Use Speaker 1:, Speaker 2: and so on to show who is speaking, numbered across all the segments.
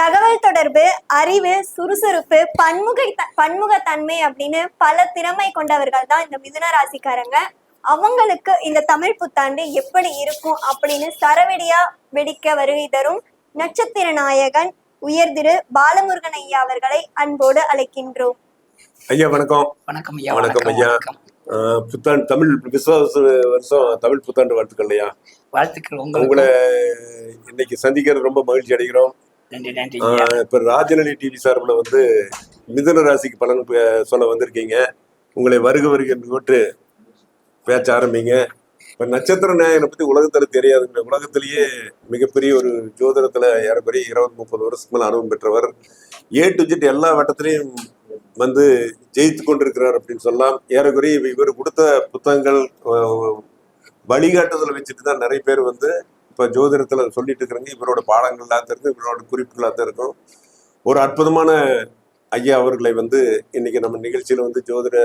Speaker 1: தகவல் தொடர்பு அறிவு சுறுசுறுப்பு பன்முக பன்முகத்தன்மை அப்படின்னு பல திறமை கொண்டவர்கள் தான் இந்த மிதுன ராசிக்காரங்க. அவங்களுக்கு இந்த தமிழ் புத்தாண்டு எப்படி இருக்கும் அப்படின்னு சரவெடியா வெடிக்க வருகை தரும் நட்சத்திர நாயகன் உயர் திரு பாலமுருகன் ஐயா அவர்களை அன்போடு அழைக்கின்றோம்.
Speaker 2: ஐயா வணக்கம்.
Speaker 3: வணக்கம் ஐயா
Speaker 2: வணக்கம் ஐயா. புத்தாண்டு தமிழ் விசுவாச வருஷம் தமிழ் புத்தாண்டு வாழ்த்துக்கள் இல்லையா
Speaker 3: வாழ்த்துக்கள் உங்களுக்கு
Speaker 2: உங்களை இன்னைக்கு சந்திக்கிறது ரொம்ப மகிழ்ச்சி அடைகிறோம். இப்ப ராஜநிலை டிவி சார்பில் வந்து மிதுன ராசிக்கு பலன் சொல்ல வந்திருக்கீங்க. உங்களை வருக வருக என்று கூட்டு பேச்ச ஆரம்பிங்க. இப்ப நட்சத்திர நாயகனை பத்தி உலகத்துல தெரியாதுங்க. உலகத்திலேயே மிகப்பெரிய ஒரு ஜோதிடத்துல ஏறக்குறைய இருபது முப்பது வருஷத்துக்கு மேல அனுபவம் பெற்றவர். ஏ டு ஜெட் எல்லா வட்டத்திலையும் வந்து ஜெயித்து கொண்டிருக்கிறார் அப்படின்னு சொல்லலாம். ஏறக்குறைய இவர் கொடுத்த புத்தகங்கள் வழிகாட்டுதல் வச்சுட்டு தான் நிறைய பேர் வந்து இப்ப ஜோதிடத்துல சொல்லிட்டு இருக்கிறாங்க இவரோட பாடங்கள்லாம் தெரிஞ்சு இவரோட குறிப்புகளாக தான் இருக்கும் ஒரு அற்புதமான ஐயா அவர்களை வந்து இன்னைக்கு நம்ம நிகழ்ச்சியில வந்து ஜோதிட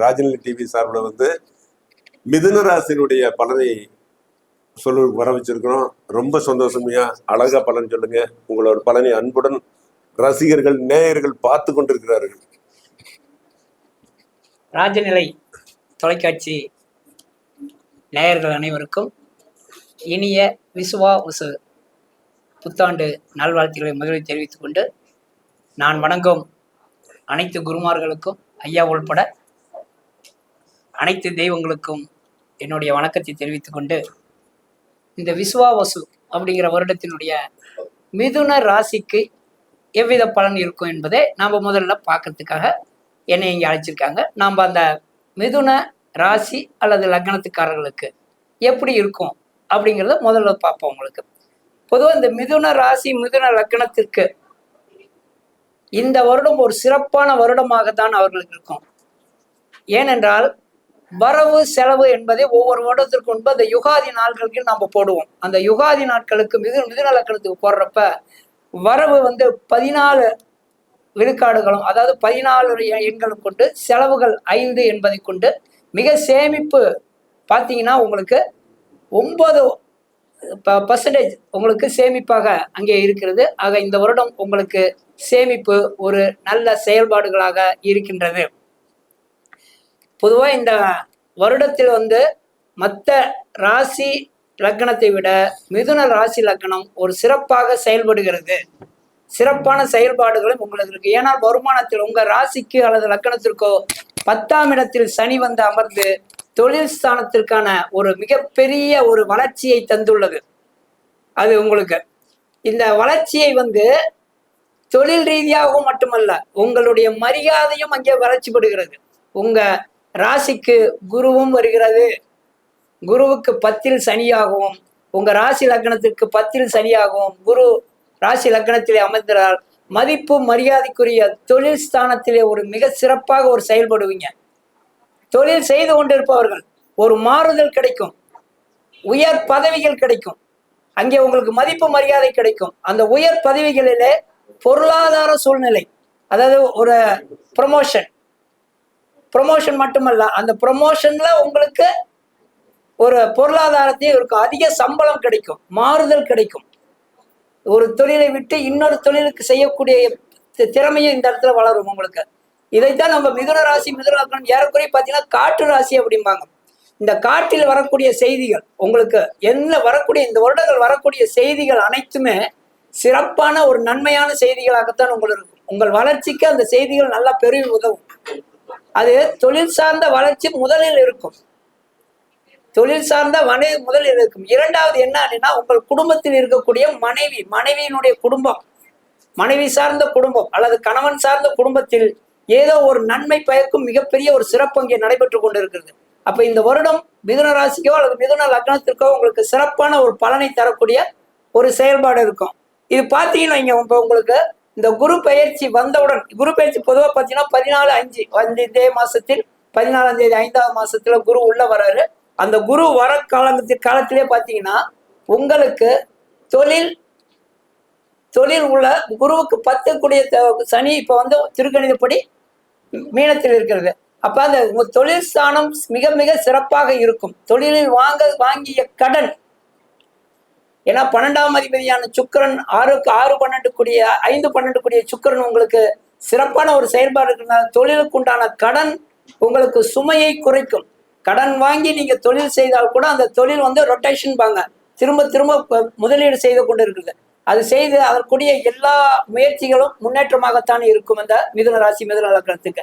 Speaker 2: ராஜநிலை டிவி சார்பில் வந்து மிதுன ராசினுடைய பலனை சொல்ல வர வச்சிருக்கிறோம் ரொம்ப சந்தோஷமையா. அழகா பலன் சொல்லுங்க. உங்களோட பலனை அன்புடன் ரசிகர்கள் நேயர்கள் பார்த்து கொண்டிருக்கிறார்கள்.
Speaker 3: ராஜநிலை தொலைக்காட்சி நேயர்கள் அனைவருக்கும் இனிய விசுவா உசு புத்தாண்டு நல்வாழ்த்துக்களை முதலில் தெரிவித்துக் கொண்டு நான் வணங்கும் அனைத்து குருமார்களுக்கும் ஐயா உள்பட அனைத்து தெய்வங்களுக்கும் என்னுடைய வணக்கத்தை தெரிவித்துக் கொண்டு இந்த விசுவாவசு அப்படிங்கிற வருடத்தினுடைய மிதுன ராசிக்கு எவ்வித பலன் இருக்கும் என்பதை நாம் முதல்ல பார்க்கறதுக்காக என்னை இங்கே அழைச்சிருக்காங்க. நாம் அந்த மிதுன ராசி அல்லது லக்னத்துக்காரர்களுக்கு எப்படி இருக்கும்? அப்படிங்கிறத முதல்ல பார்ப்போம் உங்களுக்கு. பொதுவாக இந்த மிதுன ராசி மிதுன லக்னத்திற்கு இந்த வருடம் ஒரு சிறப்பான வருடமாகத்தான் அவர்களுக்கு இருக்கும். ஏனென்றால் வரவு செலவு என்பதை ஒவ்வொரு வருடத்திற்கு முன்பு அந்த யுகாதி நாட்களுக்கு நம்ம போடுவோம். அந்த யுகாதி நாட்களுக்கு மிது மிதுன லக்கணத்துக்கு போடுறப்ப வரவு வந்து பதினாலு விழுக்காடுகளும் அதாவது பதினாலு எண்களும் கொண்டு செலவுகள் ஐந்து என்பதை கொண்டு மிக சேமிப்பு பார்த்தீங்கன்னா உங்களுக்கு ஒன்பது பர்சன்டேஜ் உங்களுக்கு சேமிப்பாக அங்கே இருக்கிறது. ஆக இந்த வருடம் உங்களுக்கு சேமிப்பு ஒரு நல்ல செயல்பாடுகளாக இருக்கின்றது. பொதுவாக இந்த வருடத்தில் வந்து மற்ற ராசி லக்னத்தை விட மிதுன ராசி லக்னம் ஒரு சிறப்பாக செயல்படுகிறது. சிறப்பான செயல்பாடுகளும் உங்களுக்கு இருக்கு. ஏனால் வருமானத்தில் உங்க ராசிக்கு அல்லது லக்கணத்திற்கோ பத்தாம் இடத்தில் சனி வந்து அமர்ந்து தொழில் ஸ்தானத்திற்கான ஒரு மிகப்பெரிய ஒரு வளர்ச்சியை தந்துள்ளது. அது உங்களுக்கு. இந்த வளர்ச்சியை வந்து தொழில் ரீதியாகவும் மட்டுமல்ல உங்களுடைய மரியாதையும் அங்கே வளர்ச்சிப்படுகிறது. உங்க ராசிக்கு குருவும் வருகிறது. குருவுக்கு பத்தில் சனியாகவும் உங்க ராசி லக்னத்திற்கு பத்தில் சனியாகவும் குரு ராசி லக்னத்திலே அமர்ந்தால் மதிப்பு மரியாதைக்குரிய தொழில் ஸ்தானத்திலே ஒரு மிக சிறப்பாக ஒரு செயல்படுவீங்க. தொழில் செய்து கொண்டிருப்பவர்கள் ஒரு மாறுதல் கிடைக்கும். உயர் பதவிகள் கிடைக்கும். அங்கே உங்களுக்கு மதிப்பு மரியாதை கிடைக்கும். அந்த உயர் பதவிகளிலே பொருளாதார சூழ்நிலை அதாவது ஒரு ப்ரொமோஷன் ப்ரொமோஷன் மட்டுமல்ல அந்த ப்ரொமோஷன்ல உங்களுக்கு ஒரு பொருளாதாரத்தையும் இருக்கும் அதிக சம்பளம் கிடைக்கும் மாறுதல் கிடைக்கும். ஒரு தொழிலை விட்டு இன்னொரு தொழிலுக்கு செய்யக்கூடிய திறமையும் இந்த இடத்துல வளரும் உங்களுக்கு. இதைத்தான் நம்ம மிதுன ராசி மிதுன லக்னம் ஏறக்குறைய பார்த்தீங்கன்னா காட்டு ராசி அப்படிம்பாங்க. இந்த காட்டில் வரக்கூடிய செய்திகள் உங்களுக்கு என்ன வரக்கூடிய இந்த வருடங்கள் வரக்கூடிய செய்திகள் அனைத்துமே சிறப்பான ஒரு நன்மையான செய்திகளாகத்தான் உங்களுக்கு இருக்கும். உங்கள் வளர்ச்சிக்கு அந்த செய்திகள் நல்லா பெரிய உதவும். அது தொழில் சார்ந்த வளர்ச்சி முதலில் இருக்கும். தொழில் சார்ந்த மனை முதலில் இருக்கும். இரண்டாவது என்ன அப்படின்னா உங்கள் குடும்பத்தில் இருக்கக்கூடிய மனைவி மனைவியினுடைய குடும்பம் மனைவி சார்ந்த குடும்பம் அல்லது கணவன் சார்ந்த குடும்பத்தில் ஏதோ ஒரு நன்மை பயக்கும் மிகப்பெரிய ஒரு சிறப்பு இங்கே நடைபெற்று கொண்டிருக்கிறது. அப்ப இந்த வருடம் மிதுன ராசிக்கோ அல்லது மிதுன லக்னத்திற்கோ உங்களுக்கு சிறப்பான ஒரு பலனை தரக்கூடிய ஒரு செயல்பாடு இருக்கும். இது பார்த்தீங்கன்னா இங்க உங்களுக்கு இந்த குரு பயிற்சி வந்தவுடன் குரு பயிற்சி பொதுவாக பார்த்தீங்கன்னா பதினாலு அஞ்சு வந்து இதே மாசத்தில் பதினாலாம் தேதி ஐந்தாவது மாசத்துல குரு உள்ள வராரு. அந்த குரு வர காலத்து காலத்திலே பார்த்தீங்கன்னா உங்களுக்கு தொழில் தொழில் உள்ள குருவுக்கு பத்து கூடிய த- சனி இப்போ வந்து திருக்கணிதப்படி மீனத்தில் இருக்கிறது. அப்ப அந்த தொழில் ஸ்தானம் மிக மிக சிறப்பாக இருக்கும். தொழிலில் வாங்க வாங்கிய கடன் ஏன்னா பன்னெண்டாம் அதிபதியான சுக்கிரன் ஆறுக்கு ஆறு பன்னெண்டு கூடிய ஐந்து பன்னெண்டு கூடிய சுக்கரன் உங்களுக்கு சிறப்பான ஒரு செயல்பாடு இருக்கிறதுனால தொழிலுக்கு உண்டான கடன் உங்களுக்கு சுமையை குறைக்கும். கடன் வாங்கி நீங்க தொழில் செய்தால் கூட அந்த தொழில் வந்து ரொட்டேஷன் பாங்க. திரும்ப திரும்ப முதலீடு செய்து கொண்டு இருக்குது அது செய்து அதற்குரிய எல்லா முயற்சிகளும் முன்னேற்றமாகத்தான் இருக்கும் இந்த மிதுன ராசி மிதுன லக்னத்துக்கு.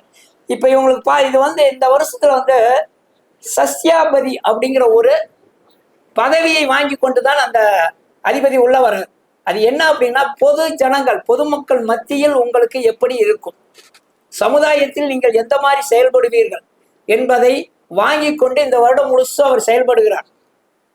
Speaker 3: இப்ப இவங்களுக்கு பா இது வந்து இந்த வருஷத்துல வந்து சஸ்யாபதி அப்படிங்கிற ஒரு பதவியை வாங்கி கொண்டுதான் அந்த அதிபதி உள்ள வர்றார். அது என்ன அப்படின்னா பொது ஜனங்கள் பொதுமக்கள் மத்தியில் உங்களுக்கு எப்படி இருக்கும்? சமுதாயத்தில் நீங்கள் எந்த மாதிரி செயல்படுவீர்கள் என்பதை வாங்கி கொண்டு இந்த வருடம் முழுசும் அவர் செயல்படுகிறார்.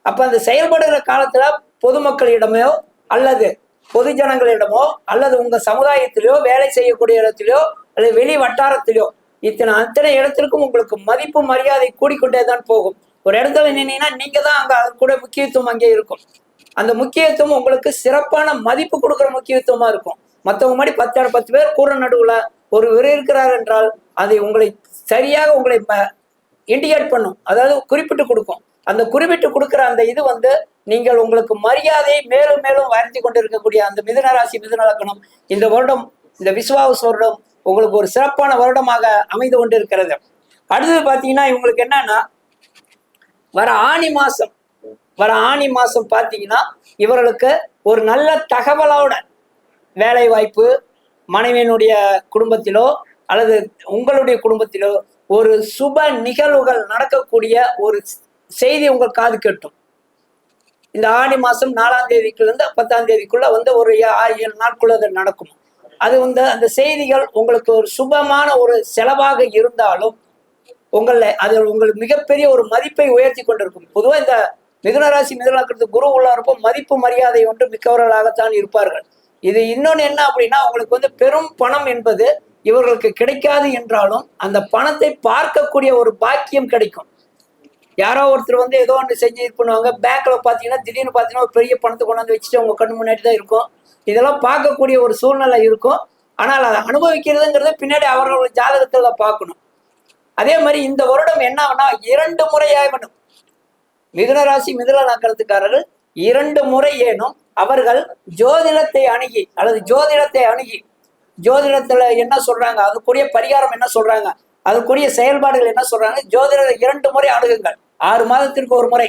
Speaker 3: அப்ப அந்த செயல்படுகிற காலத்துல பொதுமக்களிடமோ அல்லது பொது ஜனங்களிடமோ அல்லது உங்க சமுதாயத்திலோ வேலை செய்யக்கூடிய இடத்திலோ அல்லது வெளி வட்டாரத்திலோ இத்தனை அத்தனை இடத்திற்கும் உங்களுக்கு மதிப்பு மரியாதை கூடிக்கொண்டே தான் போகும். ஒரு இடத்துல நின்னீங்கன்னா நீங்க தான் அங்க கூட முக்கியத்துவம் அங்கே இருக்கும். அந்த முக்கியத்துவம் உங்களுக்கு சிறப்பான மதிப்பு கொடுக்குற முக்கியத்துவமா இருக்கும். மற்றவங்க மாதிரி பத்து பத்து பேர் கூற நடுவுல ஒரு விரை இருக்கிறார் என்றால் அதை உங்களை சரியாக உங்களை இண்டிகேட் பண்ணும். அதாவது குறிப்பிட்டு கொடுக்கும். அந்த குறிப்பிட்டு கொடுக்குற அந்த இது வந்து நீங்கள் உங்களுக்கு மரியாதையை மேலும் மேலும் வளர்த்தி கொண்டிருக்கக்கூடிய அந்த மிதுனராசி மிதுன இந்த வருடம் இந்த விஸ்வாவஸ் வருடம் உங்களுக்கு ஒரு சிறப்பான வருடமாக அமைந்து கொண்டு இருக்கிறது அடுத்தது பார்த்தீங்கன்னா இவங்களுக்கு என்னன்னா வர ஆணி மாசம் வர ஆணி மாசம் பார்த்தீங்கன்னா இவர்களுக்கு ஒரு நல்ல தகவலோட வேலை வாய்ப்பு மனைவியினுடைய குடும்பத்திலோ அல்லது உங்களுடைய குடும்பத்திலோ ஒரு சுப நிகழ்வுகள் நடக்கக்கூடிய ஒரு செய்தி உங்கள் காது கேட்டும். இந்த ஆடி மாசம் நாலாம் தேதிக்குள்ள பத்தாம் தேதிக்குள்ள வந்து ஒரு ஏ- ஏழு நாட்குள்ள அது நடக்கும். அது வந்து அந்த செய்திகள் உங்களுக்கு ஒரு சுபமான ஒரு செலவாக இருந்தாலும் உங்களை அது உங்களுக்கு மிகப்பெரிய ஒரு மதிப்பை உயர்த்தி கொண்டிருக்கும். பொதுவாக இந்த மிதுனராசி மிதுனாக்கிறது குரு உள்ளாரப்போ மதிப்பு மரியாதை ஒன்று மிக்கவர்களாகத்தான் இருப்பார்கள். இது இன்னொன்று என்ன அப்படின்னா உங்களுக்கு வந்து பெரும் பணம் என்பது இவர்களுக்கு கிடைக்காது என்றாலும் அந்த பணத்தை பார்க்கக்கூடிய ஒரு பாக்கியம் கிடைக்கும். யாரோ ஒருத்தர் வந்து ஏதோ ஒன்று செஞ்சு இது பண்ணுவாங்க. பேங்க்ல பார்த்தீங்கன்னா திடீர்னு பார்த்தீங்கன்னா ஒரு பெரிய பணத்தை கொண்டாந்து வச்சுட்டு அவங்க கண்ணு முன்னாடி தான் இருக்கும். இதெல்லாம் பார்க்கக்கூடிய ஒரு சூழ்நிலை இருக்கும். ஆனால் அதை அனுபவிக்கிறதுங்கிறது பின்னாடி அவர்களோட ஜாதகத்துல பார்க்கணும். அதே மாதிரி இந்த வருடம் என்ன ஆகும்னா இரண்டு முறையாகணும் மிதுன ராசி மிதுன நகரத்துக்காரர்கள் இரண்டு முறை ஏனும் அவர்கள் ஜோதிடத்தை அணுகி அல்லது ஜோதிடத்தை அணுகி ஜோதிடத்துல என்ன சொல்றாங்க? அதுக்குரிய பரிகாரம் என்ன சொல்றாங்க? அதுக்குரிய செயல்பாடுகள் என்ன சொல்றாங்க? ஜோதிடத்தை இரண்டு முறை அணுகுங்கள். ஆறு மாதத்திற்கு ஒரு முறை.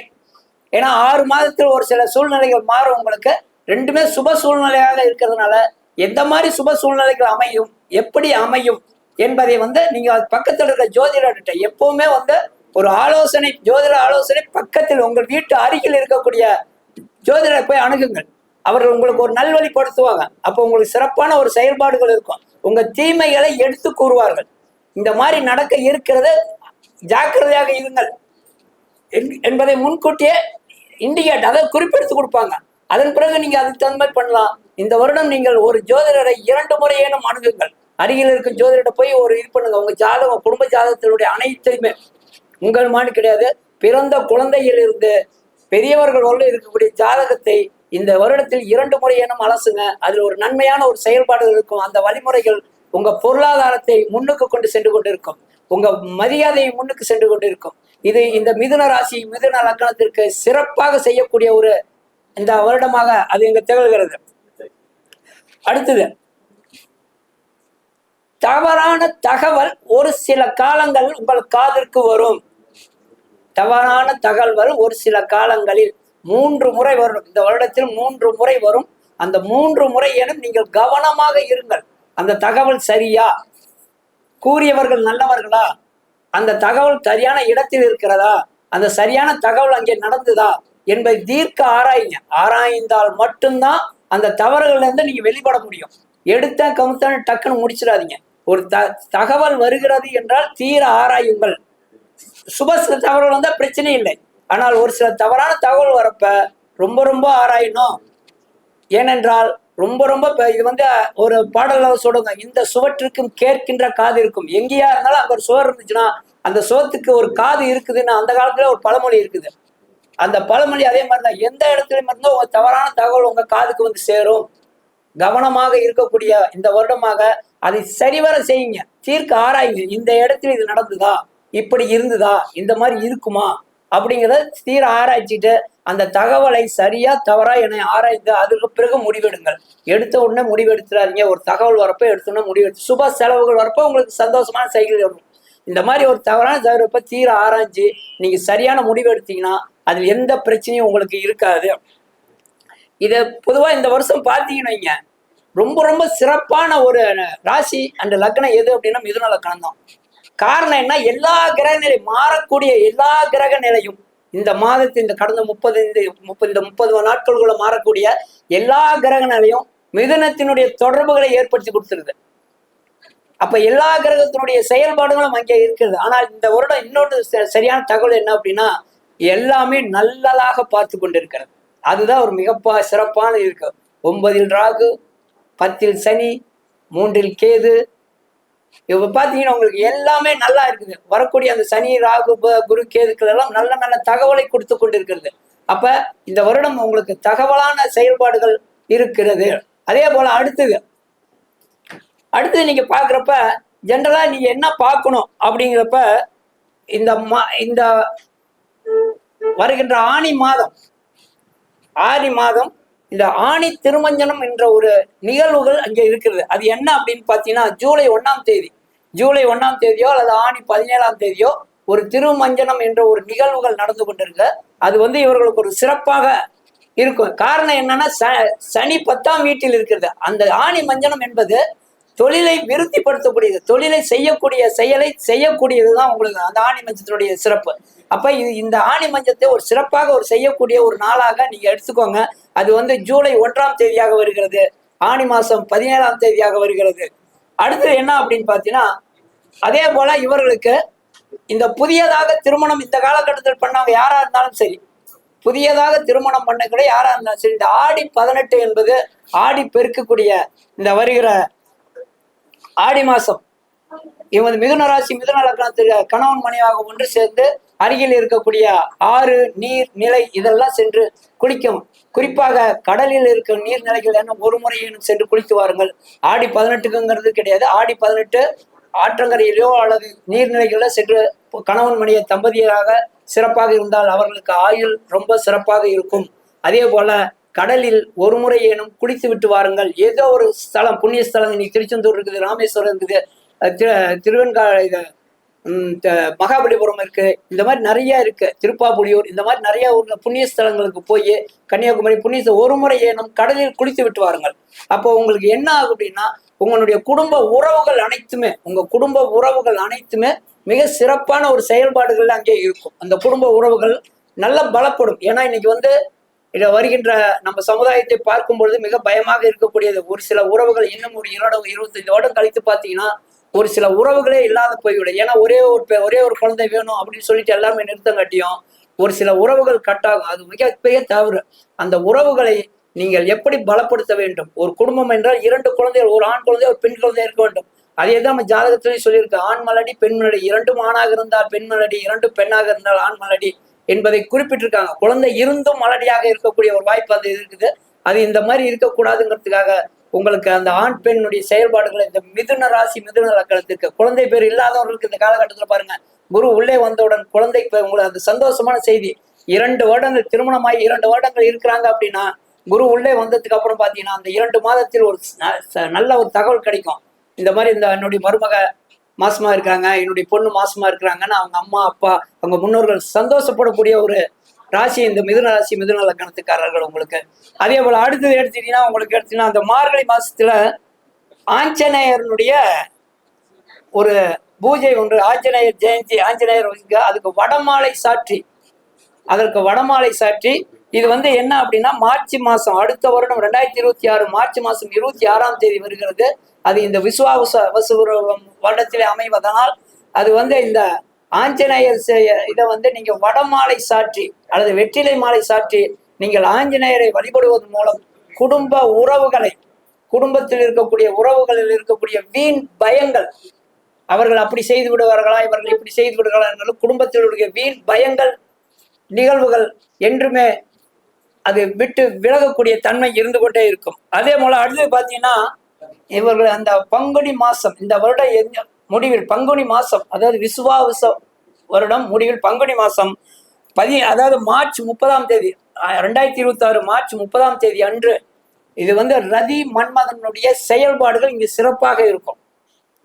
Speaker 3: ஏன்னா ஆறு மாதத்தில் ஒரு சில சூழ்நிலைகள் மாறும் உங்களுக்கு. ரெண்டுமே சுப சூழ்நிலையாக இருக்கிறதுனால எந்த மாதிரி சுப சூழ்நிலைகள் அமையும் எப்படி அமையும் என்பதை வந்து நீங்கள் அது இருக்கிற ஜோதிடர்கிட்ட எப்பவுமே வந்து ஒரு ஆலோசனை ஜோதிட ஆலோசனை பக்கத்தில் உங்கள் வீட்டு அருகில் இருக்கக்கூடிய ஜோதிடரை போய் அணுகுங்கள். அவர்கள் உங்களுக்கு ஒரு நல்வழிப்படுத்துவாங்க. அப்போ உங்களுக்கு சிறப்பான ஒரு செயல்பாடுகள் இருக்கும். உங்கள் தீமைகளை எடுத்து கூறுவார்கள். இந்த மாதிரி நடக்க இருக்கிறது ஜாக்கிரதையாக இருங்கள். என்பதை முன்கூட்டியே இண்டிகேட் அதை குறிப்பெடுத்து கொடுப்பாங்க. அதன் பிறகு நீங்க அதுக்கு தகுந்த மாதிரி பண்ணலாம். இந்த வருடம் நீங்கள் ஒரு ஜோதிடரை இரண்டு முறையேனும் அணுகுங்கள். அருகில் இருக்கும் ஜோதிடரை போய் ஒரு இது பண்ணுங்க. உங்க ஜாதகம் குடும்ப ஜாதகத்தினுடைய அனைத்தையுமே உங்கள் மானு கிடையாது. பிறந்த குழந்தையிலிருந்து பெரியவர்கள் உள்ள இருக்கக்கூடிய ஜாதகத்தை இந்த வருடத்தில் இரண்டு முறையேனும் அலசுங்க. அதில் ஒரு நன்மையான ஒரு செயல்பாடு இருக்கும். அந்த வழிமுறைகள் உங்க பொருளாதாரத்தை முன்னுக்கு கொண்டு சென்று கொண்டிருக்கும். உங்க மரியாதையை முன்னுக்கு சென்று கொண்டிருக்கும். இது இந்த மிதுன ராசி மிதுன லக்னத்திற்கு சிறப்பாக செய்யக்கூடிய ஒரு இந்த வருடமாக அது இங்க திகழ்கிறது. அடுத்தது தவறான தகவல் ஒரு சில காலங்கள் உங்கள் காதிற்கு வரும். தவறான தகவல் ஒரு சில காலங்களில் மூன்று முறை வரும். இந்த வருடத்தில் மூன்று முறை வரும். அந்த மூன்று முறை எனும் நீங்கள் கவனமாக இருங்கள். அந்த தகவல் சரியா? கூறியவர்கள் நல்லவர்களா? அந்த தகவல் சரியான இடத்தில் இருக்கிறதா? அந்த சரியான தகவல் அங்கே நடந்ததா? என்பதை தீர்க்க ஆராயுங்க. ஆராய்ந்தால் மட்டும்தான் அந்த தவறுகள்ல இருந்து நீங்க வெளிப்பட முடியும். எடுத்த கமுத்தான டக்குன்னு முடிச்சிடாதீங்க. ஒரு த தகவல் வருகிறது என்றால் தீர ஆராயுங்கள். சுப சில தகவல் வந்தால் பிரச்சனை இல்லை. ஆனால் ஒரு சில தவறான தகவல் வரப்ப ரொம்ப ரொம்ப ஆராயணும். ஏனென்றால் ரொம்ப ரொம்ப இது வந்து ஒரு பாடல சொல்லுங்க இந்த சுவற்றுக்கும் கேட்கின்ற காது இருக்கும். எங்கேயா இருந்தாலும் அங்க ஒரு சுவர் இருந்துச்சுன்னா அந்த சுவத்துக்கு ஒரு காது இருக்குதுன்னு அந்த காலத்துல ஒரு பழமொழி இருக்குது. அந்த பழமொழி அதே மாதிரி தான் எந்த இடத்துலயும் இருந்தோ உங்க தவறான தகவல் உங்க காதுக்கு வந்து சேரும். கவனமாக இருக்கக்கூடிய இந்த வருடமாக அதை சரிவர செய்யுங்க. தீர்க்க ஆராயுங்க. இந்த இடத்துல இது நடந்துதா? இப்படி இருந்துதா? இந்த மாதிரி இருக்குமா? அப்படிங்கிறத தீர ஆராய்ச்சிட்டு அந்த தகவலை சரியா தவறா என ஆராய்ந்து அதுக்கு பிறகு முடிவெடுங்கள். எடுத்த உடனே முடிவெடுத்துறாதீங்க. ஒரு தகவல் வரப்ப எடுத்த உடனே முடிவெடுத்து சுப செலவுகள் வரப்போ உங்களுக்கு சந்தோஷமான செய்திகள் வரும். இந்த மாதிரி ஒரு தவறான தகவலை தீர ஆராய்ஞ்சு நீங்க சரியான முடிவு எடுத்தீங்கன்னா அதில் எந்த பிரச்சனையும் உங்களுக்கு இருக்காது. இதை பொதுவாக இந்த வருஷம் பார்த்தீங்கன்னு வைங்க. ரொம்ப ரொம்ப சிறப்பான ஒரு ராசி அந்த லக்னம் எது அப்படின்னா மிதுன லக்னம் தான். காரணம் என்ன? எல்லா கிரக நிலை மாறக்கூடிய எல்லா கிரக நிலையும் இந்த மாதத்து இந்த கடந்த முப்பது இந்த முப்பது இந்த முப்பது நாட்களுக்குள்ள மாறக்கூடிய எல்லா கிரகங்களையும் மிதுனத்தினுடைய தொடர்புகளை ஏற்படுத்தி கொடுத்துருது. அப்ப எல்லா கிரகத்தினுடைய செயல்பாடுகளும் அங்கே இருக்கிறது. ஆனால் இந்த வருடம் இன்னொன்று ச- சரியான தகவல் என்ன அப்படின்னா எல்லாமே நல்லதாக பார்த்து கொண்டிருக்கிறது. அதுதான் ஒரு மிகப்பா சிறப்பான இருக்கு. ஒன்பதில் ராகு பத்தில் சனி மூன்றில் கேது இப்ப பாத்தீங்கன்னா உங்களுக்கு எல்லாமே நல்லா இருக்குது. வரக்கூடிய அந்த சனி ராகு குரு கேதுக்கள் எல்லாம் நல்ல நல்ல தகவலை கொடுத்து கொண்டிருக்கிறது. அப்ப இந்த வருடம் உங்களுக்கு தகவலான செயல்பாடுகள் இருக்கிறது. அதே போல அடுத்தது அடுத்து நீங்க பாக்குறப்ப ஜென்ரலா நீங்க என்ன பார்க்கணும் அப்படிங்கிறப்ப இந்த மா- இந்த வருகின்ற ஆணி மாதம் ஆணி மாதம் இந்த ஆணி திருமஞ்சனம் என்ற ஒரு நிகழ்வுகள் அங்கே இருக்கிறது. அது என்ன அப்படின்னு பார்த்தீங்கன்னா ஜூலை ஒன்றாம் தேதி. ஜூலை ஒன்றாம் தேதியோ அல்லது ஆணி பதினேழாம் தேதியோ ஒரு திருமஞ்சனம் என்ற ஒரு நிகழ்வுகள் நடந்து கொண்டிருக்கு. அது வந்து இவர்களுக்கு ஒரு சிறப்பாக இருக்கும். காரணம் என்னன்னா ச- சனி பத்தாம் வீட்டில் இருக்கிறது. அந்த ஆணி மஞ்சனம் என்பது தொழிலை விருத்திப்படுத்தக்கூடியது. தொழிலை செய்யக்கூடிய செயலை செய்யக்கூடியது தான் உங்களுக்கு அந்த ஆணி மஞ்சத்தினுடைய சிறப்பு. அப்ப இது இந்த ஆணி மஞ்சத்தை ஒரு சிறப்பாக ஒரு செய்யக்கூடிய ஒரு நாளாக நீங்க எடுத்துக்கோங்க. அது வந்து ஜூலை ஒன்றாம் தேதியாக வருகிறது. ஆணி மாசம் பதினேழாம் தேதியாக வருகிறது. அடுத்தது என்ன அப்படின்னு பார்த்தீங்கன்னா அதே போல இவர்களுக்கு இந்த புதியதாக திருமணம் இந்த காலகட்டத்தில் பண்ணவங்க யாரா இருந்தாலும் சரி புதியதாக திருமணம் பண்ணக்கூடிய யாரா இருந்தாலும் சரி இந்த ஆடி பதினெட்டு என்பது ஆடி பெருக்கக்கூடிய இந்த வருகிற ஆடி மாசம். இவன் மிதுன ராசி மிதுன லக்னத்தில் கணவன் மனைவாக ஒன்று சேர்ந்து அருகில் இருக்கக்கூடிய ஆறு நீர் நிலை இதெல்லாம் சென்று குளிக்கும். குறிப்பாக கடலில் இருக்கிற நீர்நிலைகள் என்ன ஒரு முறையேனும் சென்று குளித்து வாருங்கள். ஆடி பதினெட்டுக்குங்கிறது கிடையாது. ஆடி பதினெட்டு ஆற்றங்கரையிலோ அல்லது நீர்நிலைகளில் சென்று கணவன் மனைய தம்பதியராக சிறப்பாக இருந்தால் அவர்களுக்கு ஆயுள் ரொம்ப சிறப்பாக இருக்கும். அதே போல கடலில் ஒரு முறை ஏனும் குளித்து விட்டு வாருங்கள். ஏதோ ஒரு ஸ்தலம் புண்ணிய ஸ்தலம் இன்னைக்கு திருச்செந்தூர் இருக்குது ராமேஸ்வரம் இருக்குது திரு- திருவெண்கா இது மகாபலிபுரம் இருக்கு. இந்த மாதிரி நிறைய இருக்கு. திருப்பாபுலியூர் இந்த மாதிரி நிறைய ஊர்ல புண்ணிய ஸ்தலங்களுக்கு போய் கன்னியாகுமரி புண்ணிய ஒரு முறை ஏனும் கடலில் குளித்து விட்டு வாருங்கள். அப்போ உங்களுக்கு என்ன ஆகும் அப்படின்னா உங்களுடைய குடும்ப உறவுகள் அனைத்துமே உங்க குடும்ப உறவுகள் அனைத்துமே மிக சிறப்பான ஒரு செயல்பாடுகள் அங்கே இருக்கும். அந்த குடும்ப உறவுகள் நல்ல பலப்படும். ஏன்னா இன்னைக்கு வந்து இதை வருகின்ற நம்ம சமுதாயத்தை பார்க்கும் பொழுது மிக பயமாக இருக்கக்கூடியது. ஒரு சில உறவுகள் இன்னும் ஒரு இருபது இருபத்தஞ்சு வருடம் கழித்து பார்த்தீங்கன்னா ஒரு சில உறவுகளே இல்லாத போய்விடும். ஏன்னா ஒரே ஒரு பெ- ஒரே ஒரு குழந்தை வேணும் அப்படின்னு சொல்லிட்டு எல்லாமே நிறுத்தம் கட்டியும் ஒரு சில உறவுகள் கட்டாகும் அது மிக பெரிய தவறு. அந்த உறவுகளை நீங்கள் எப்படி பலப்படுத்த வேண்டும்? ஒரு குடும்பம் என்றால் இரண்டு குழந்தைகள் ஒரு ஆண் குழந்தை ஒரு பெண் குழந்தை இருக்க வேண்டும். அதே தான் நம்ம ஜாதகத்திலேயும் சொல்லியிருக்கு. ஆண் மலடி பெண் மலடி. இரண்டும் ஆணாக இருந்தால் பெண் மலடி இரண்டும் பெண்ணாக இருந்தால் ஆண் மலடி என்பதை குறிப்பிட்டிருக்காங்க. குழந்தை இருந்தும் மலடியாக இருக்கக்கூடிய ஒரு வாய்ப்பு அது இருக்குது. அது இந்த மாதிரி இருக்கக்கூடாதுங்கிறதுக்காக உங்களுக்கு அந்த ஆண் பெண்ணுடைய செயல்பாடுகளை இந்த மிதுன ராசி மிதுன லக்கணத்திற்கு குழந்தை பேர் இல்லாதவர்களுக்கு இந்த காலகட்டத்தில் பாருங்க. குரு உள்ளே வந்தவுடன் குழந்தை உங்களுக்கு அந்த சந்தோஷமான செய்தி. இரண்டு வருடங்கள் திருமணமாகி இரண்டு வருடங்கள் இருக்கிறாங்க அப்படின்னா குரு உள்ளே வந்ததுக்கு அப்புறம் பார்த்தீங்கன்னா அந்த இரண்டு மாதத்தில் ஒரு ச- நல்ல ஒரு தகவல் கிடைக்கும். இந்த மாதிரி இந்த என்னுடைய மருமக மாசமா இருக்காங்க என்னுடைய பொண்ணு மாசமா இருக்கிறாங்கன்னு அவங்க அம்மா அப்பா அவங்க முன்னோர்கள் சந்தோஷப்படக்கூடிய ஒரு ராசி இந்த மிதுன ராசி மிதுன லக்கணத்துக்காரர்கள் உங்களுக்கு. அதே போல அடுத்தது எடுத்துட்டீங்கன்னா உங்களுக்கு எடுத்தீங்கன்னா அந்த மார்கழி மாசத்துல ஆஞ்சநேயருடைய ஒரு பூஜை ஒன்று ஆஞ்சநேயர் ஜெயந்தி ஆஞ்சநேயர் அதுக்கு வடமாலை சாற்றி. அதற்கு வடமாலை சாற்றி. இது வந்து என்ன அப்படின்னா மார்ச் மாசம் அடுத்த வருடம் ரெண்டாயிரத்தி இருபத்தி ஆறு மார்ச் மாசம் இருபத்தி ஆறாம் தேதி வருகிறது. அது இந்த விசுவாச வசுவரம் வருடத்திலே அமைவதனால் அது வந்து இந்த ஆஞ்சநேயர் இதை வந்து நீங்க வடமாலை சாற்றி அல்லது வெற்றிலை மாலை சாற்றி நீங்கள் ஆஞ்சநேயரை வழிபடுவதன் மூலம் குடும்ப உறவுகளை குடும்பத்தில் இருக்கக்கூடிய உறவுகளில் இருக்கக்கூடிய வீண் பயங்கள் அவர்கள் அப்படி செய்து விடுவார்களா இவர்கள் இப்படி செய்து விடுவார்களா என்றாலும் குடும்பத்தில் வீண் பயங்கள் நிகழ்வுகள் என்றுமே அது விட்டு விலகக்கூடிய தன்மை இருந்து கொண்டே இருக்கும். அதே போல அடுத்து பார்த்தீங்கன்னா இவர்கள் அந்த பங்குனி மாசம் இந்த வருட முடிவில் பங்குனி மாசம் அதாவது விசுவாவச வருடம் முடிவில் பங்குனி மாசம் பதி அதாவது மார்ச் முப்பதாம் தேதி ரெண்டாயிரத்தி இருபத்தி ஆறு மார்ச் முப்பதாம் தேதி அன்று இது வந்து ரதி மன்மதனுடைய செயல்பாடுகள் இங்கு சிறப்பாக இருக்கும்.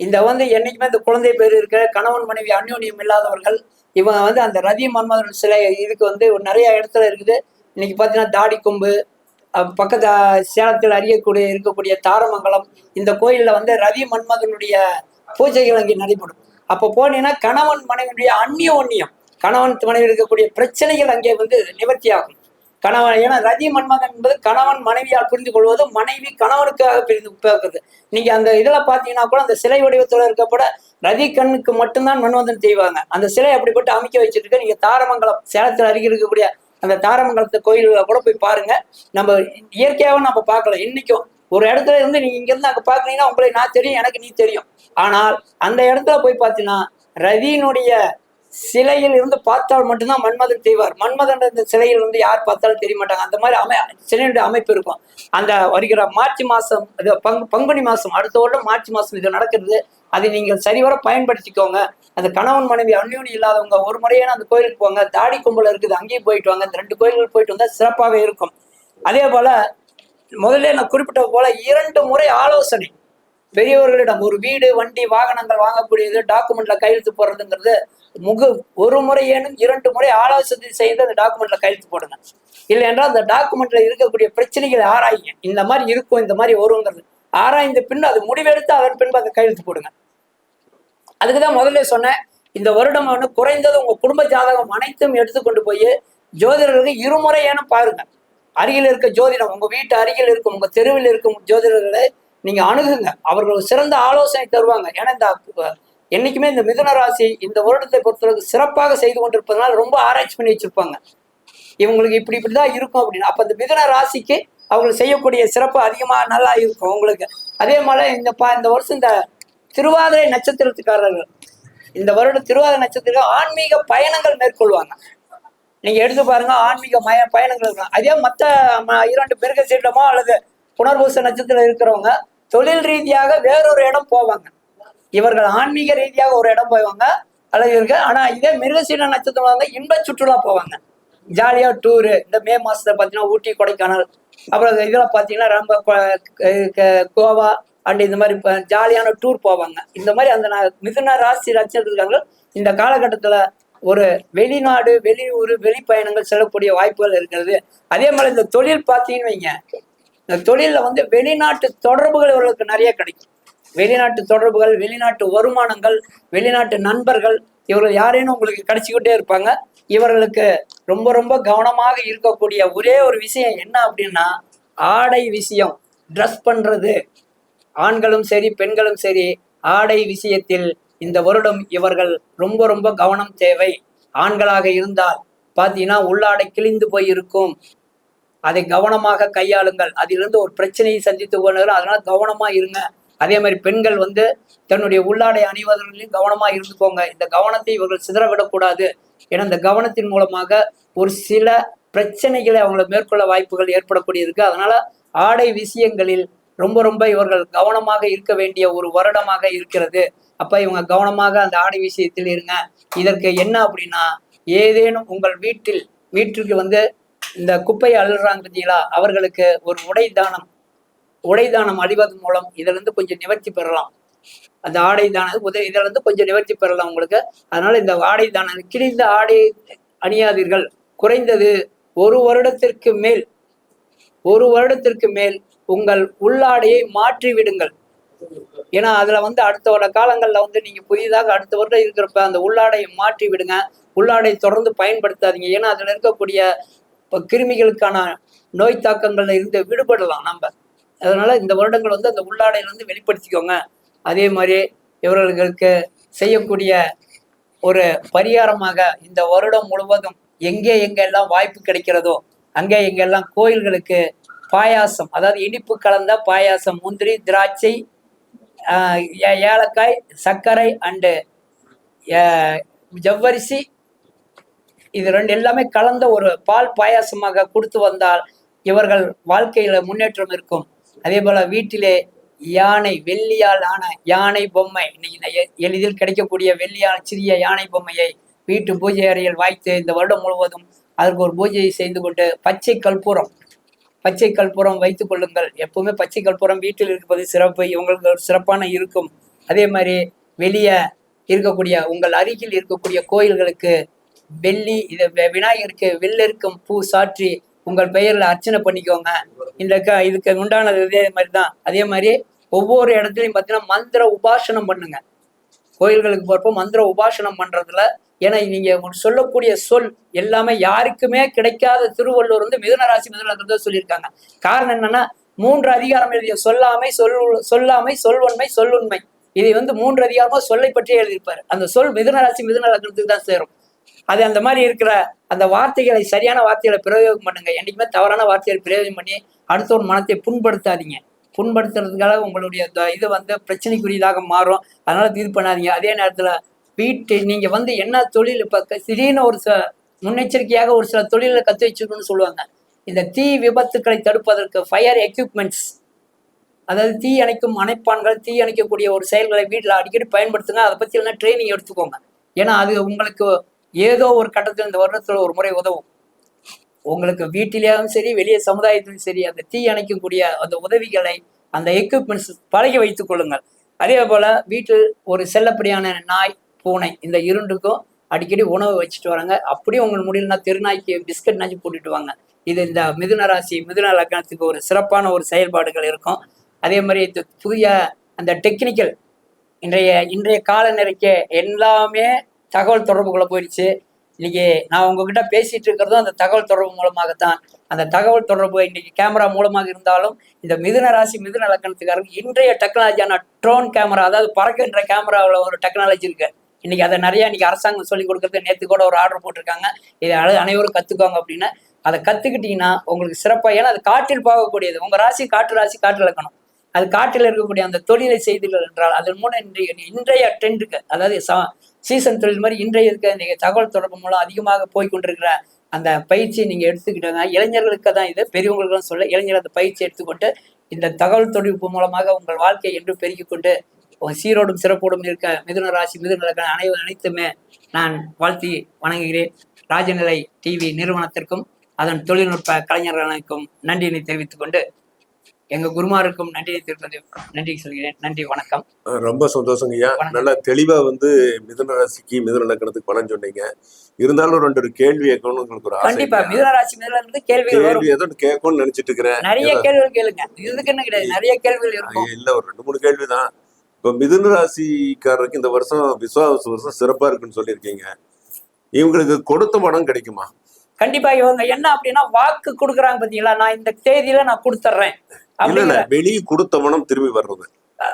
Speaker 3: இந்த வந்து என்னைக்குமே இந்த குழந்தை பேர் இருக்கிற கணவன் மனைவி அந்யோன்யம் இல்லாதவர்கள் இவங்க வந்து அந்த ரதி மன்மதன் சிலை இதுக்கு வந்து நிறைய இடத்துல இருக்குது. இன்னைக்கு பார்த்தீங்கன்னா தாடி கொம்பு பக்கத்து சேலத்தில் அறியக்கூடிய இருக்கக்கூடிய தாரமங்கலம் இந்த கோயிலில் வந்து ரதி மன்மதனுடைய பூஜைகள் அங்கே நடைபெறும். அப்போ போனீங்கன்னா கணவன் மனைவியுடைய ஒன்னியம் கணவன் மனைவி இருக்கக்கூடிய பிரச்சனைகள் அங்கே வந்து நிவர்த்தி ஆகும். கணவன் ஏன்னா ரதி மன்மதன் என்பது கணவன் மனைவியால் புரிந்து கொள்வது மனைவி கணவனுக்காக பிரிந்து பார்க்கறது நீங்க அந்த இதுல பாத்தீங்கன்னா கூட அந்த சிலை வடிவத்துல இருக்கப்பட ரதி கண்ணுக்கு மட்டும்தான் மன்மதன் செய்வாங்க அந்த சிலை அப்படிப்பட்டு அமைக்க வச்சிட்டு இருக்க நீங்க தாரமங்கலம் சேலத்தில் அருகில் இருக்கக்கூடிய அந்த தாரமங்கலத்து கோயில்களை கூட போய் பாருங்க. நம்ம இயற்கையாகவும் நம்ம பார்க்கலாம். இன்னைக்கும் ஒரு இடத்துல இருந்து நீங்க இங்க இருந்து அங்க பாக்குறீங்கன்னா உங்களை நான் தெரியும் எனக்கு நீ தெரியும். ஆனால் அந்த இடத்துல போய் பார்த்தீங்கன்னா ரவியினுடைய சிலையில் இருந்து பார்த்தால் மட்டும்தான் மன்மதன் செய்வார் மன்மதன் இந்த சிலையில் இருந்து யார் பார்த்தாலும் தெரிய மாட்டாங்க. அந்த மாதிரி அமை சிலையுடைய அமைப்பு இருக்கும். அந்த வருகிற மார்ச் மாசம் இது பங்கு பங்குனி மாசம் அடுத்த வருடம் மார்ச் மாசம் இது நடக்கிறது. அதை நீங்கள் சரிவர பயன்படுத்திக்கோங்க. அந்த கணவன் மனைவி அந்யோனி இல்லாதவங்க ஒரு முறையான அந்த கோயிலுக்கு போங்க. தாடி கும்பல் இருக்குது அங்கேயும் போயிட்டு வாங்க. இந்த ரெண்டு கோயில்கள் போயிட்டு வந்தா சிறப்பாகவே இருக்கும். அதே போல முதல்ல நான் குறிப்பிட்ட போல இரண்டு முறை ஆலோசனை. பெரியவர்களிடம் ஒரு வீடு வண்டி வாகனங்கள் வாங்கக்கூடியது டாக்குமெண்ட்ல கையெழுத்து போடுறதுங்கிறது முகு ஒரு முறையேனும் இரண்டு முறை ஆலோசனை செய்து அந்த டாக்குமெண்ட்ல கையெழுத்து போடுங்க. இல்லை என்றால் அந்த டாக்குமெண்ட்ல இருக்கக்கூடிய பிரச்சனைகளை ஆராயுங்க இந்த மாதிரி இருக்கும் இந்த மாதிரி வருங்கிறது ஆராய்ந்த பின் அது முடிவெடுத்து அதன் பின்பு அதை கையெழுத்து போடுங்க. அதுக்கு தான் முதல்ல சொன்னேன் இந்த வருடம் வந்து குறைந்தது உங்க குடும்ப ஜாதகம் அனைத்தும் எடுத்துக்கொண்டு போய் ஜோதிடர்களுக்கு இருமுறையேனும் பாருங்க. அருகில் இருக்க ஜோதிடம் உங்க வீட்டு அருகில் இருக்கும் உங்க தெருவில் இருக்கும் ஜோதிடர்களை நீங்க அணுகுங்க. அவர்கள் சிறந்த ஆலோசனை தருவாங்க. ஏன்னா இந்த என்னைக்குமே இந்த மிதுன ராசி இந்த வருடத்தை பொறுத்தளவுக்கு சிறப்பாக செய்து கொண்டிருப்பதனால ரொம்ப ஆராய்ச்சி பண்ணி வச்சிருப்பாங்க. இவங்களுக்கு இப்படி இப்படிதான் இருக்கும் அப்படின்னு. அப்ப இந்த மிதுன ராசிக்கு அவங்க செய்யக்கூடிய சிறப்பு அதிகமா நல்லா இருக்கும் உங்களுக்கு. அதே மாதிரி இந்த பா இந்த வருஷம் இந்த திருவாதிரை நட்சத்திரத்துக்காரர்கள். இந்த வருடம் திருவாதிரை நட்சத்திரம் ஆன்மீக பயணங்கள் மேற்கொள்வாங்க. நீங்க எடுத்து பாருங்க ஆன்மீக மய பயணங்கள் இருக்கலாம் அதே மற்ற ம- இரண்டு மிருக சீட்டமோ அல்லது புனர்பூச நட்சத்திரம் இருக்கிறவங்க தொழில் ரீதியாக வேறொரு இடம் போவாங்க. இவர்கள் ஆன்மீக ரீதியாக ஒரு இடம் போவாங்க அல்லது இருக்கு ஆனா இதே மிருகசீன நட்சத்திரம் வந்து இன்ப சுற்றுலா போவாங்க. ஜாலியா டூரு இந்த மே மாசத்துல பாத்தீங்கன்னா ஊட்டி கொடைக்கானல் அப்புறம் இதெல்லாம் பாத்தீங்கன்னா ரொம்ப கோவா அண்ட் இந்த மாதிரி ஜாலியான டூர் போவாங்க. இந்த மாதிரி அந்த மிதுன ராசி நட்சத்திரக்காரங்க இந்த காலகட்டத்துல ஒரு வெளிநாடு வெளியூர் வெளிப்பயணங்கள் செல்லக்கூடிய வாய்ப்புகள் இருக்கிறது. அதே மாதிரி இந்த தொழில் பார்த்தீங்கன்னு வைங்க. இந்த தொழிலில் வந்து வெளிநாட்டு தொடர்புகள் இவர்களுக்கு நிறைய கிடைக்கும். வெளிநாட்டு தொடர்புகள் வெளிநாட்டு வருமானங்கள் வெளிநாட்டு நண்பர்கள் இவர்கள் யாரேனும் உங்களுக்கு கிடைச்சிக்கிட்டே இருப்பாங்க. இவர்களுக்கு ரொம்ப ரொம்ப கவனமாக இருக்கக்கூடிய ஒரே ஒரு விஷயம் என்ன அப்படின்னா ஆடை விஷயம் ட்ரெஸ் பண்ணுறது ஆண்களும் சரி பெண்களும் சரி ஆடை விஷயத்தில் இந்த வருடம் இவர்கள் ரொம்ப ரொம்ப கவனம் தேவை. ஆண்களாக இருந்தால் பார்த்தீங்கன்னா உள்ளாடை கிழிந்து போய் இருக்கும் அதை கவனமாக கையாளுங்கள். அதிலிருந்து ஒரு பிரச்சனையை சந்தித்து போனார்கள் அதனால கவனமா இருங்க. அதே மாதிரி பெண்கள் வந்து தன்னுடைய உள்ளாடை அணிவதிலையும் கவனமா இருந்துக்கோங்க இந்த கவனத்தை இவர்கள் சிதறவிடக்கூடாது. ஏன்னா இந்த கவனத்தின் மூலமாக ஒரு சில பிரச்சனைகளை அவங்களை மேற்கொள்ள வாய்ப்புகள் ஏற்படக்கூடியதுக்கு அதனால ஆடை விஷயங்களில் ரொம்ப ரொம்ப இவர்கள் கவனமாக இருக்க வேண்டிய ஒரு வருடமாக இருக்கிறது. அப்ப இவங்க கவனமாக அந்த ஆடை விஷயத்தில் இருங்க. இதற்கு என்ன அப்படின்னா ஏதேனும் உங்கள் வீட்டில் வீட்டிற்கு வந்து இந்த குப்பையை அழுறாங்க பார்த்தீங்களா? அவர்களுக்கு ஒரு உடை தானம் உடை தானம் அழிவதன் மூலம் இதுல இருந்து கொஞ்சம் நிவர்த்தி பெறலாம். அந்த ஆடை தானம் உதவி இதுல இருந்து கொஞ்சம் நிவர்த்தி பெறலாம் உங்களுக்கு. அதனால இந்த ஆடை தானம் கிழிந்த ஆடை அணியாதீர்கள். குறைந்தது ஒரு வருடத்திற்கு மேல் ஒரு வருடத்திற்கு மேல் உங்கள் உள்ளாடையை மாற்றி விடுங்கள் ஏன்னா அதுல வந்து அடுத்த வர காலங்களில் வந்து நீங்க புதிதாக அடுத்த வருடம் இருக்கிறப்ப அந்த உள்ளாடையை மாற்றி விடுங்க. உள்ளாடை தொடர்ந்து பயன்படுத்தாதீங்க. ஏன்னா அதுல இருக்கக்கூடிய கிருமிகளுக்கான நோய் தாக்கங்கள்ல இருந்து விடுபடலாம் நம்ம. அதனால இந்த வருடங்கள் வந்து அந்த உள்ளாடையில இருந்து வெளிப்படுத்திக்கோங்க. அதே மாதிரி இவர்களுக்கு செய்யக்கூடிய ஒரு பரிகாரமாக இந்த வருடம் முழுவதும் எங்கே எங்கெல்லாம் வாய்ப்பு கிடைக்கிறதோ அங்கே எங்கெல்லாம் கோயில்களுக்கு பாயாசம் அதாவது இனிப்பு கலந்த பாயாசம் முந்திரி திராட்சை ஏலக்காய் சர்க்கரை அண்டு ஜவ்வரிசி. இது ரெண்டு எல்லாமே கலந்த ஒரு பால் பாயாசமாக கொடுத்து வந்தால் இவர்கள் வாழ்க்கையில முன்னேற்றம் இருக்கும். அதே போல வீட்டிலே யானை வெள்ளியால் ஆன யானை பொம்மை இன்னைக்கு எ- எளிதில் கிடைக்கக்கூடிய வெள்ளியால் சிறிய யானை பொம்மையை வீட்டு பூஜை அறையில் வாய்த்து இந்த வருடம் முழுவதும் அதற்கு ஒரு பூஜையை செய்து கொண்டு பச்சை கற்பூரம் பச்சை கற்பூரம் வைத்துக் கொள்ளுங்கள். எப்பவுமே பச்சை கற்பூரம் வீட்டில் இருப்பது சிறப்பு. இவங்களுக்கு ஒரு சிறப்பான இருக்கும். அதே மாதிரி வெளியே இருக்கக்கூடிய உங்கள் அருகில் இருக்கக்கூடிய கோயில்களுக்கு வெள்ளி இது விநாயகருக்கு வெள்ளிருக்கும் பூ சாற்றி உங்கள் பெயரில் அர்ச்சனை பண்ணிக்கோங்க. இந்த க இதுக்கு உண்டானது இதே மாதிரி தான். அதே மாதிரி ஒவ்வொரு இடத்துலையும் பார்த்தீங்கன்னா மந்திர உபாசனம் பண்ணுங்க. கோயில்களுக்கு போறப்போ மந்திர உபாசனம் பண்றதுல ஏன்னா நீங்க சொல்லக்கூடிய சொல் எல்லாமே யாருக்குமே கிடைக்காத திருவள்ளுவர் வந்து மிதுன ராசி மிதுன சொல்லியிருக்காங்க. காரணம் என்னன்னா மூன்று அதிகாரம் எழுதிய சொல்லாமை சொல் சொல்லாமை சொல்வன்மை சொல்லுண்மை. இதை வந்து மூன்று அதிகாரமா சொல்லை பற்றி எழுதியிருப்பாரு. அந்த சொல் மிதுன ராசி மிதுன லக்னத்துக்கு தான் சேரும். அது அந்த மாதிரி இருக்கிற அந்த வார்த்தைகளை சரியான வார்த்தைகளை பிரயோகம் பண்ணுங்க. என்னைக்குமே தவறான வார்த்தைகளை பிரயோகம் பண்ணி அடுத்தவன் மனத்தை புண்படுத்தாதீங்க. புண்படுத்துறதுக்காக உங்களுடைய த- இது வந்து பிரச்சனைக்குரியதாக மாறும். அதனால இது பண்ணாதீங்க. அதே நேரத்துல வீட்டு நீங்க வந்து என்ன தொழில் இப்ப திடீர்னு ஒரு சில முன்னெச்சரிக்கையாக ஒரு சில தொழிலை கத்து வச்சுக்கணும்னு சொல்லுவாங்க. இந்த தீ விபத்துக்களை தடுப்பதற்கு ஃபயர் எக்யூப்மெண்ட்ஸ் அதாவது தீ அணைக்கும் அணைப்பான்கள் தீ அணைக்கக்கூடிய ஒரு செயல்களை வீட்டில் அடிக்கடி பயன்படுத்துங்க. அதை பத்தி எல்லாம் ட்ரைனிங் எடுத்துக்கோங்க. ஏன்னா அது உங்களுக்கு ஏதோ ஒரு கட்டத்தில் இந்த வருடத்தில் ஒரு முறை உதவும். உங்களுக்கு வீட்டிலேயும் சரி வெளியே சமுதாயத்திலும் சரி அந்த தீ அணைக்கக்கூடிய அந்த உதவிகளை அந்த எக்யூப்மெண்ட்ஸ் பழகி வைத்துக் கொள்ளுங்கள். அதே போல வீட்டில் ஒரு செல்லப்படியான நாய் பூனை இந்த இருண்டுக்கும் அடிக்கடி உணவு வச்சுட்டு வராங்க. அப்படியே உங்களுக்கு முடியலன்னா தெருநாய்க்கு பிஸ்கட் நாச்சு போட்டுட்டு வாங்க. இது இந்த மிதுன ராசி மிதுன லக்னத்துக்கு ஒரு சிறப்பான ஒரு செயல்பாடுகள் இருக்கும். அதே மாதிரி இந்த புதிய அந்த டெக்னிக்கல் இன்றைய இன்றைய கால நிறைக்க எல்லாமே தகவல் தொடர்புக்குள்ள போயிடுச்சு. இன்னைக்கு நான் உங்ககிட்ட பேசிட்டு இருக்கிறதும் அந்த தகவல் தொடர்பு மூலமாகத்தான். அந்த தகவல் தொடர்பு இன்னைக்கு கேமரா மூலமாக இருந்தாலும் இந்த மிதுன ராசி மிதுன லக்கணத்துக்காரங்க இன்றைய டெக்னாலஜியான ட்ரோன் கேமரா அதாவது பறக்கின்ற கேமராவில் ஒரு டெக்னாலஜி இருக்கு. இன்னைக்கு அதை நிறைய இன்னைக்கு அரசாங்கம் சொல்லி கொடுக்கறது. நேற்று கூட ஒரு ஆர்டர் போட்டிருக்காங்க. இதை அனைவரும் கத்துக்கோங்க அப்படின்னு. அதை கத்துக்கிட்டீங்கன்னா உங்களுக்கு சிறப்பாக ஏன்னா அது காற்றில் போகக்கூடியது. உங்க ராசி காற்று ராசி காற்று இலக்கணம் அது காட்டில் இருக்கக்கூடிய அந்த தொழிலை செய்தீர்கள் என்றால் அதன் மூலம் இன்றைய இன்றைய ட்ரெண்டுக்கு அதாவது சீசன் தொழில் மாதிரி இன்றைய இருக்க நீங்கள் தகவல் தொடர்பு மூலம் அதிகமாக போய் கொண்டிருக்கிற அந்த பயிற்சியை நீங்கள் எடுத்துக்கிட்டாங்க இளைஞர்களுக்கு தான் இது பெரியவங்களுக்கு சொல்ல இளைஞர் அந்த பயிற்சி எடுத்துக்கொண்டு இந்த தகவல் தொழில்நுட்பம் மூலமாக உங்கள் வாழ்க்கையை என்று பெருக்கிக் கொண்டு சீரோடும் சிறப்போடும் இருக்க மிதுன ராசி மிதுன அனைவரும் அனைத்துமே நான் வாழ்த்தி வணங்குகிறேன். ராஜநிலை டிவி நிறுவனத்திற்கும் அதன் தொழில்நுட்ப கலைஞர்களுக்கும் நன்றியினை தெரிவித்துக் கொண்டு எங்க குருமாருக்கும் நன்றியை தெரிவிப்பது நன்றி சொல்கிறேன். நன்றி வணக்கம்.
Speaker 2: ரொம்ப சந்தோஷங்க ஐயா. நல்லா தெளிவா வந்து மிதுன ராசிக்கு மிதுன லக்கணத்துக்கு பலன் சொன்னீங்க. இருந்தாலும் ரெண்டு ஒரு கேள்வி கேட்கணும்னு உங்களுக்கு ஒரு
Speaker 3: கண்டிப்பா? மிதுன ராசி மிதுன வரும்.
Speaker 2: கேள்வி ஏதோ கேட்கணும்னு நினைச்சிட்டு இருக்கிறேன்
Speaker 3: நிறைய கேள்விகள் கேளுங்க. இதுக்கு என்ன கிடையாது. நிறைய கேள்விகள் இருக்கும்.
Speaker 2: இல்ல ஒரு ரெண்டு மூணு கேள்விதான். இப்ப மிதுன ராசிக்காரருக்கு இந்த வருஷம் விசுவாச வருஷம் சிறப்பா இருக்குன்னு சொல்லியிருக்கீங்க. இவங்களுக்கு கொடுத்த பணம் கிடைக்குமா?
Speaker 3: கண்டிப்பா இவங்க என்ன அப்படின்னா வாக்கு கொடுக்குறாங்க பாத்தீங்களா? நான் இந்த தேதியில நான் கொடுத்துட்றேன்
Speaker 2: வெளியே கொடுத்த பணம் திரும்பி வர்றது.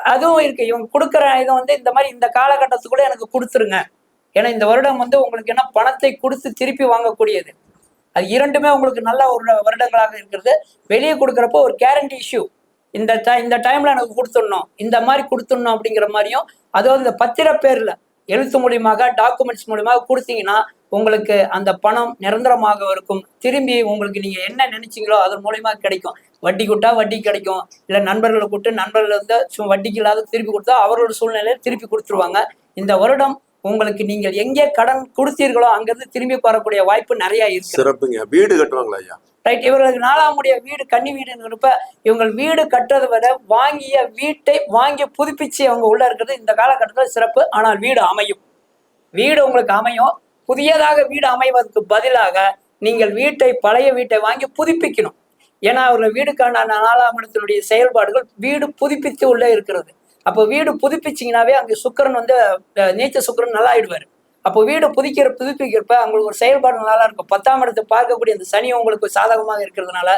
Speaker 3: அதுவும் இருக்கு. இவங்க கொடுக்குற இதை வந்து இந்த மாதிரி இந்த காலகட்டத்துக்குள்ள எனக்கு கொடுத்துருங்க. ஏன்னா இந்த வருடம் வந்து உங்களுக்கு என்ன பணத்தை கொடுத்து திருப்பி வாங்கக்கூடியது. அது இரண்டுமே உங்களுக்கு நல்ல ஒரு வருடங்களாக இருக்கிறது. வெளியே கொடுக்குறப்போ ஒரு கேரண்டி இஷ்யூ இந்த ட- இந்த டைம்ல எனக்கு கொடுத்துடணும். இந்த மாதிரி கொடுத்துடணும் அப்படிங்கிற மாதிரியும் அதாவது இந்த பத்திர பேர்ல எழுத்து மூலியமாக டாக்குமெண்ட்ஸ் மூலியமாக கொடுத்தீங்கன்னா உங்களுக்கு அந்த பணம் நிரந்தரமாக இருக்கும் திரும்பி உங்களுக்கு நீங்க என்ன நினைச்சீங்களோ அதன் மூலியமா கிடைக்கும். வட்டி கூட்டா வட்டி கிடைக்கும். இல்ல நண்பர்களை கூப்பிட்டு நண்பர்கள் வந்து சும்மா வட்டிக்கு இல்லாத திருப்பி கொடுத்தா அவரோட சூழ்நிலையில திருப்பி கொடுத்துருவாங்க. இந்த வருடம் உங்களுக்கு நீங்கள் எங்கே கடன் கொடுத்தீர்களோ அங்கிருந்து திரும்பி வரக்கூடிய வாய்ப்பு நிறைய இருக்கு.
Speaker 2: சிறப்புங்க. வீடு கட்டுவாங்களா ஐயா?
Speaker 3: ரைட். இவர்களுக்கு நாலாம் முடிய வீடு கன்னி வீடுங்கிறப்ப இவங்க வீடு கட்டுறதை விட வாங்கிய வீட்டை வாங்கி புதுப்பிச்சு அவங்க உள்ள இருக்கிறது இந்த காலகட்டத்தில் சிறப்பு. ஆனால் வீடு அமையும். வீடு உங்களுக்கு அமையும். புதியதாக வீடு அமைவதற்கு பதிலாக நீங்கள் வீட்டை பழைய வீட்டை வாங்கி புதுப்பிக்கணும். ஏன்னா அவர்கள் வீடுக்கான நாலாம் இடத்தினுடைய செயல்பாடுகள் வீடு புதுப்பித்து உள்ளே இருக்கிறது. அப்போ வீடு புதுப்பிச்சிங்கனாவே அங்கே சுக்கிரன் வந்து நீச்ச சுக்கிரன் நல்லா ஆயிடுவார் அப்போ வீடு புதுக்கிற புதுப்பிக்கிறப்ப அவங்களுக்கு ஒரு செயல்பாடு நல்லா இருக்கும். பத்தாம் இடத்தை பார்க்கக்கூடிய அந்த சனி உங்களுக்கு சாதகமாக இருக்கிறதுனால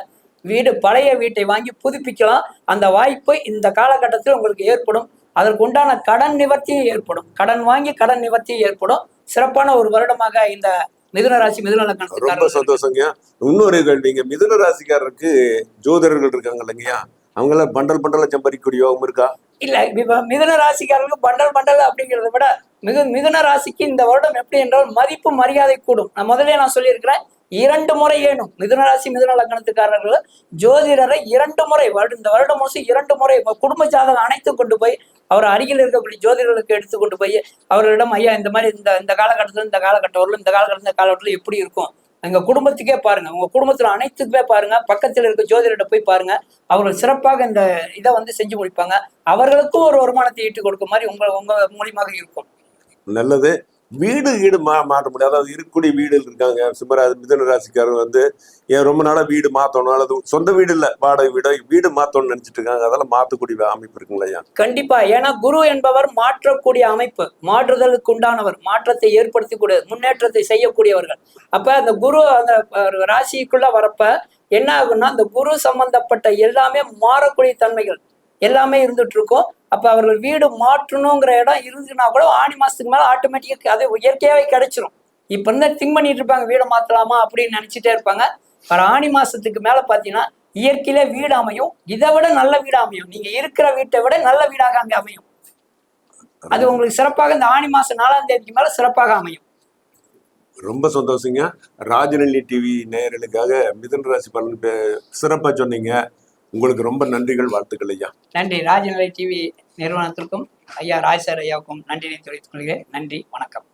Speaker 3: வீடு பழைய வீட்டை வாங்கி புதுப்பிக்கலாம். அந்த வாய்ப்பு இந்த காலகட்டத்தில் உங்களுக்கு ஏற்படும். அதற்கு உண்டான கடன் நிவர்த்தியும் ஏற்படும். கடன் வாங்கி கடன் நிவர்த்தியும் ஏற்படும். சிறப்பான ஒரு வருடமாக இந்த மிதுன ராசி மிதுன
Speaker 2: ரொம்ப சந்தோஷங்க இன்னொரு கேள்விங்க மிதுன ராசிக்காரருக்கு ஜோதிடர்கள் இருக்காங்க இல்லைங்கய்யா. அவங்கள பண்டல் பண்டலா சம்பாதிக்கக்கூடிய யோகம் இருக்கா?
Speaker 3: இல்ல மிதுன ராசிக்காரர்களுக்கு பண்டல் பண்டல் அப்படிங்கிறத விட மிகு மிதுன ராசிக்கு இந்த வருடம் எப்படி என்றால் மதிப்பு மரியாதை கூடும். நான் முதல்ல நான் சொல்லியிருக்கிறேன் இரண்டு முறை ஏனும் மிதுனராசி மிதுன லக்னத்துக்காரர்கள் ஜோதிடரை இரண்டு முறை வருட இந்த வருடம் முழுசும் இரண்டு முறை குடும்ப ஜாதகம் அனைத்தும் கொண்டு போய் அவர் அருகில் இருக்கக்கூடிய ஜோதிடர்களுக்கு எடுத்து கொண்டு போய் அவர்களிடம் ஐயா இந்த மாதிரி இந்த இந்த காலகட்டத்தில் இந்த காலகட்டம் வரலும் இந்த காலகட்டத்தில் இந்த காலகட்டத்தில் எப்படி இருக்கும்? எங்க குடும்பத்துக்கே பாருங்க. உங்க குடும்பத்துல அனைத்துக்குமே பாருங்க. பக்கத்துல இருக்க ஜோதிடர்கிட்ட போய் பாருங்க. அவர்கள் சிறப்பாக இந்த இதை வந்து செஞ்சு முடிப்பாங்க. அவர்களுக்கும் ஒரு வருமானத்தை ஈட்டு கொடுக்க மாதிரி உங்க உங்க மூலியமாக இருக்கும்.
Speaker 2: நல்லது. வீடு வீடு மா மாற்ற முடியாது. அதாவது இருக்கக்கூடிய வீடு இருக்காங்க. சிம்மரா மிதன ராசிக்காரங்க வந்து ஏன் ரொம்ப நாளாக வீடு மாற்றணும் அல்லது சொந்த வீடு இல்லை வாடகை வீடோ வீடு மாற்றணும்னு நினைச்சிட்டு இருக்காங்க. அதெல்லாம் மாற்றக்கூடிய அமைப்பு இருக்குங்களா
Speaker 3: கண்டிப்பா. ஏன்னா குரு என்பவர் மாற்றக்கூடிய அமைப்பு. மாற்றுதலுக்கு உண்டானவர். மாற்றத்தை ஏற்படுத்தக்கூடிய முன்னேற்றத்தை செய்யக்கூடியவர்கள். அப்போ அந்த குரு அந்த ராசிக்குள்ள வரப்ப என்ன ஆகும்னா அந்த குரு சம்பந்தப்பட்ட எல்லாமே மாறக்கூடிய தன்மைகள். எல்லாமே இருந்துட்டு இருக்கும் அப்ப அவர்கள் வீடு மாற்றணுங்கிற இடம் இருந்துச்சுன்னா கூட ஆணி மாசத்துக்கு மேல ஆட்டோமேட்டிக்கா அது இயற்கையாவே கிடைச்சிரும். இப்ப இருந்தா திங்க் பண்ணிட்டு இருப்பாங்க வீடை மாத்தலாமா அப்படின்னு நினைச்சிட்டே இருப்பாங்க. வர ஆணி மாசத்துக்கு மேல பாத்தீங்கன்னா இயற்கையில வீடு அமையும். இதை விட நல்ல வீடு அமையும். நீங்க இருக்கிற வீட்டை விட நல்ல வீடாக அங்கே அமையும். அது உங்களுக்கு சிறப்பாக இந்த ஆணி மாசம் நாலாம் தேதிக்கு மேல சிறப்பாக அமையும்.
Speaker 2: ரொம்ப சந்தோஷங்க. ராஜநெல்லி டிவி நேயர்களுக்காக மிதன் ராசி பலன் சிறப்பாக சிறப்பா சொன்னீங்க. உங்களுக்கு ரொம்ப நன்றிகள் வாழ்த்துக்கள் ஐயா.
Speaker 3: நன்றி. ராஜநிலை டிவி நிறுவனத்திற்கும் ஐயா ராஜ் சார் ஐயாவுக்கும் நன்றி தெரிவித்துக் கொள்கிறேன். நன்றி. வணக்கம்.